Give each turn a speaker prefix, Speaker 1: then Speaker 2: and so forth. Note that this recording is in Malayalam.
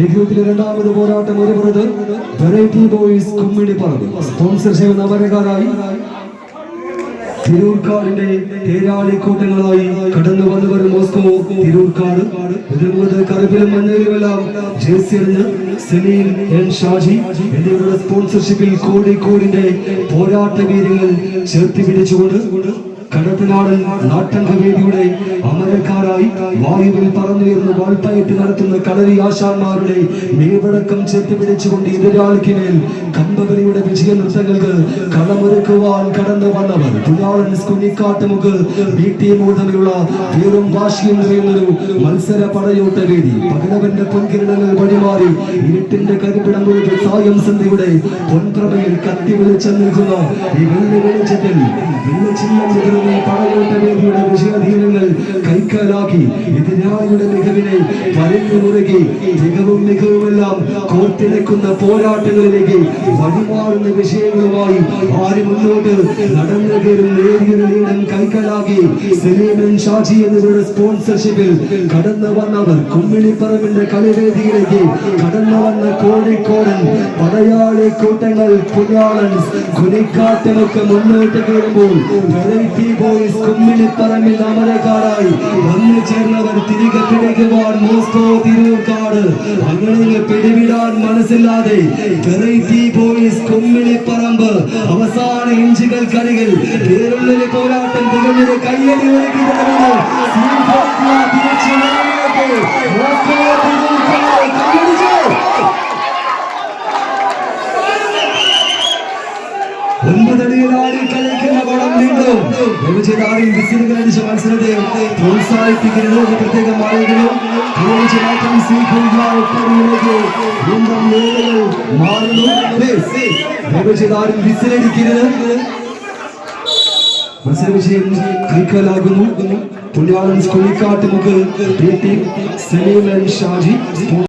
Speaker 1: ലേഖനത്തിലെ രണ്ടാമത് പോരാട്ടം ഒരുപുറത് വെറൈറ്റി ബോയ്സ് കുമ്മിണി പറമ്പ് സ്പോൺസർ ചെയ്യുന്ന അമരക്കാരായി തിരൂർക്കാടിന്റെ തേരാളി കൂട്ടങ്ങളായി കടന്നു വന്നവർ മോസ്കോ തിരൂർക്കാട് എതിർമുഖത്ത് കറുപ്പിലും മഞ്ഞയിലുമെല്ലാം ജേഴ്സി അറിഞ്ഞ് സെനീൽ എൻ ഷാജി എന്നിവരുടെ സ്പോൺസർഷിപ്പിൽ കോഴിക്കോടിന്റെ പോരാട്ട വീര്യങ്ങൾ ചേർത്ത് പിടിച്ചുകൊണ്ട് കടത്തനാടൻ നാട്ടംഗവേദിയുടെ അമരക്കാരായി വായുവിൽ പറന്നുയർന്ന് വാൾപ്പയറ്റ് നടത്തുന്ന കളരി ആശാന്മാരുടെ മേവടക്കം ചേർത്ത് പിടിച്ചുകൊണ്ട് എതിരാളിക്ക് മേൽ കമ്പകളിയുടെ വിജയ നൃത്തങ്ങൾക്ക് കളമൊരുക്കുവാൻ കടന്നു വന്നവർ. പുരാളൻ കുഞ്ഞിക്കാട്ടുമുക്ക് ബി ടീം തമ്മിലുള്ള വീറും വാശിയും നിറയുന്നൊരു മത്സര പടയോട്ട വേദി. പകലവന്റെ പൊൻകിരണങ്ങൾ വഴിമാറി ഇരുട്ടിന്റെ കരിപ്പിടം മുഴുവൻ സായം സന്ധ്യയുടെ പൊൻപ്രമയിൽ കത്തി വിളിച്ചു നിൽക്കുന്ന ഈ വെള്ളി വെളിച്ചത്തിൽ വെള്ളച്ചില്ലം പടയോട്ട എതിരാളിയുടെ മികവിനെ പരന്നു മുറുകി മികവും മികവുമെല്ലാം കോർത്തിണക്കുന്ന പോരാട്ടങ്ങളിലേക്ക് വഴിമാറുന്ന വിഷയങ്ങളുമായി ആര് മുന്നോട്ട്? നടന്നു കയറും നേരിയൊരു നീളം കൈക്കലാക്കി സലീമൻ ഷാജി എന്നിവരുടെ സ്പോൺസർഷിപ്പിൽ കടന്നു വന്നവർ കുമ്മിണിപ്പറമ്പിന്റെ കളിവേദിയിലേക്ക് കടന്നു വന്ന കോഴിക്കോടൻ പടയാളി കൂട്ടങ്ങൾ പുലയാളൻ കുനിക്കാട്ടിനൊക്കെ മുന്നോട്ട് കയറുമ്പോൾ വെറൈറ്റി ബോയ്സ് കുമ്മിണിപ്പറമ്പിൽ അമരക്കാരായി വന്നു ചേർന്നവർ തിരികെ പിടിക്കുവാൻ മോസ്കോ തിരൂർക്കാട്. അങ്ങനെ പിടിവിടാൻ മനസ്സില്ലാതെ വെറൈറ്റി ബോയ്സ് പറമ്പ് അവസാന ഇഞ്ചുകൾക്കരികിൽ പേരുള്ളിലെ പോരാട്ടം തികഞ്ഞത് കയ്യടി ഒരുക്കി വിസിലുകൾ അടിച്ച മത്സരത്തെ പ്രോത്സാഹിപ്പിക്കുന്നത് ഒരു പ്രത്യേക മാളികളും മാറ്റം സ്വീകരിക്കുക ഒപ്പടിയിലേക്ക് വീണ്ടും വേളകൾ മാറുന്നു. വിഭജിതാറിൽ വിസിലടിക്കുന്നത്. മത്സര വിഷയം കൈക്കലാകുന്നു. പുണ്യാളൻ സ്കൂളിക്കാട്ടുമുക്ക് സലീം ഷാജി.